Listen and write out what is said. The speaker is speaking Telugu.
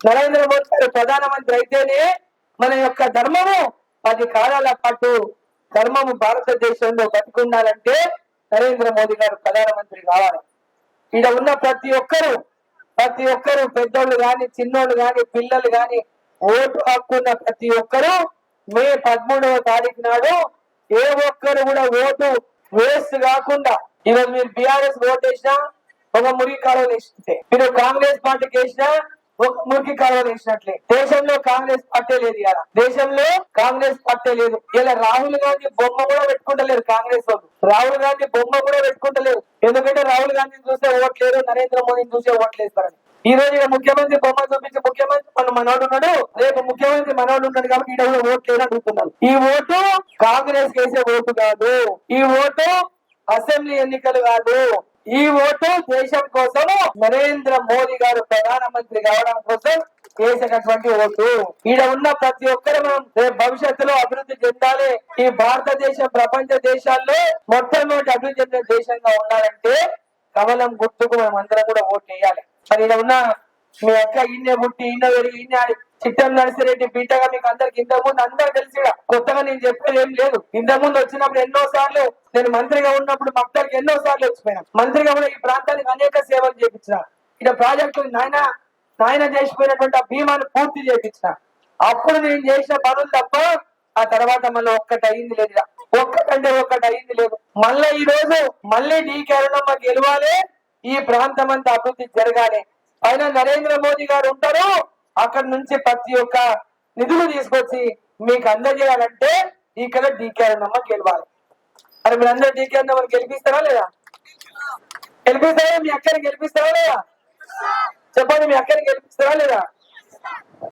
నరేంద్ర మోదీ గారు ప్రధానమంత్రి అయితేనే మన యొక్క ధర్మము పది కాలాల పాటు ధర్మము భారతదేశంలో బతికుండాలంటే నరేంద్ర మోదీ గారు ప్రధానమంత్రి కావాలి. ఇక్కడ ఉన్న ప్రతి ఒక్కరు ప్రతి ఒక్కరు పెద్దోళ్ళు గాని చిన్నోళ్ళు గాని పిల్లలు గాని ఓటు హక్కున్న ప్రతి ఒక్కరు మే పదమూడవ తారీఖు నాడు ఏ ఒక్కరు కూడా ఓటు వేస్ట్ కాకుండా ఈరోజు మీరు బీఆర్ఎస్ ఓటు వేసినా ఒక మురికి కాలువలు మీరు కాంగ్రెస్ పార్టీకి వేసినా ఒక మురికి కాలువ వేసినట్లే. దేశంలో కాంగ్రెస్ పార్టీ లేదు ఇలా దేశంలో కాంగ్రెస్ పార్టీ లేదు. ఇలా రాహుల్ గాంధీ బొమ్మ కూడా పెట్టుకుంటలేరు కాంగ్రెస్ వాళ్ళు. రాహుల్ గాంధీ బొమ్మ కూడా పెట్టుకుంటలేరు. ఎందుకంటే రాహుల్ గాంధీని చూసే ఓట్లేరు నరేంద్ర మోదీని చూసే ఓట్లేస్తారని. ఈ రోజు ఇక్కడ ముఖ్యమంత్రి బొమ్మ చూపించి ముఖ్యమంత్రి మన మనోడు ఉన్నాడు. రేపు ముఖ్యమంత్రి మనోడు ఉన్నాడు కాబట్టి ఈడ కూడా ఓట్లు అడుగుతున్నారు ఈ ఓటు కాంగ్రెస్ వేసే ఓటు కాదు. ఈ ఓటు అసెంబ్లీ ఎన్నికలు కాదు. ఈ ఓటు దేశం కోసం నరేంద్ర మోదీ గారు ప్రధానమంత్రి కావడం కోసం వేసినటువంటి ఓటు. ఈడ ఉన్న ప్రతి ఒక్కరు మనం రేపు భవిష్యత్తులో అభివృద్ధి చెందాలి. ఈ భారతదేశం ప్రపంచ దేశాల్లో మొట్టమొదటి అభివృద్ధి చెందిన దేశంగా ఉండాలంటే కమలం గుర్తుకు మనం అందరం కూడా ఓటు వేయాలి. మరి ఈడ ఉన్న మీ అక్క ఈయన పుట్టి ఈయన పెరిగి ఈయన చిట్టం నర్సిరెడ్డి బీటగా మీకు అందరికి ఇంతకు ముందు అందరు తెలిసి కొత్తగా నేను చెప్పేది ఏం లేదు. ఇంతకు ముందు వచ్చినప్పుడు ఎన్నో సార్లు నేను మంత్రిగా ఉన్నప్పుడు మక్తరికి ఎన్నో సార్లు వచ్చిపోయినా. మంత్రిగా కూడా ఈ ప్రాంతానికి అనేక సేవలు చేపించిన. ఇక ప్రాజెక్టులు నాయన నాయన చేసిపోయినటువంటి ఆ భీమాను పూర్తి చేపించిన. అప్పుడు నేను చేసిన పనులు తప్ప ఆ తర్వాత మళ్ళీ ఒక్కటి అయింది లేదు ఒక్కటంటే ఒక్కటి అయింది లేదు. మళ్ళీ ఈ రోజు మళ్ళీ నీ కేరళమ్మ గెలవాలి. ఈ ప్రాంతం అంతా అభివృద్ధి జరగాలి. పైన నరేంద్ర మోదీ గారు ఉంటారు. అక్కడి నుంచి ప్రతి ఒక్క నిధులు తీసుకొచ్చి మీకు అందజేయాలంటే ఇక్కడ డీకే అన్నమ్మ గెలవాలి. మరి మీరు అందరూ డీకే అరుణమ్మని గెలిపిస్తారా లేదా? గెలిపిస్తారా? మీ అక్కని గెలిపిస్తారా లేదా? చెప్పండి మీ అక్కని గెలిపిస్తారా లేదా?